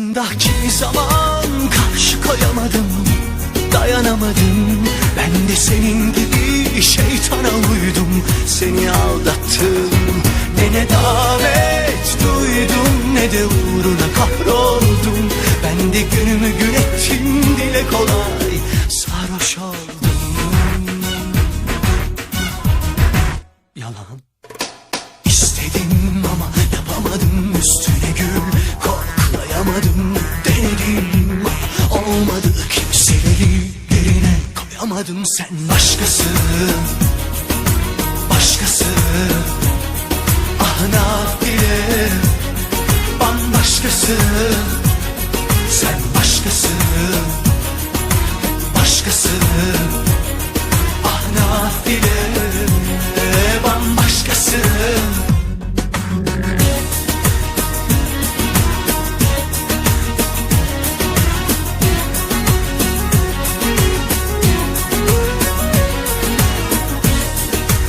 Karşında zaman karşı koyamadım Dayanamadım. Ben de senin gibi şeytana uydum. Seni aldattım Ne ne davet duydum Ne de uğruna kahroldum. Ben de günümü gün ettim Dile kolay sarhoş oldum. Yalan. Tutamadı kimseleri yerine koyamadım. Sen Başkası, başkası Ah nafile, bambaşkası Sen başkasın, başkasın.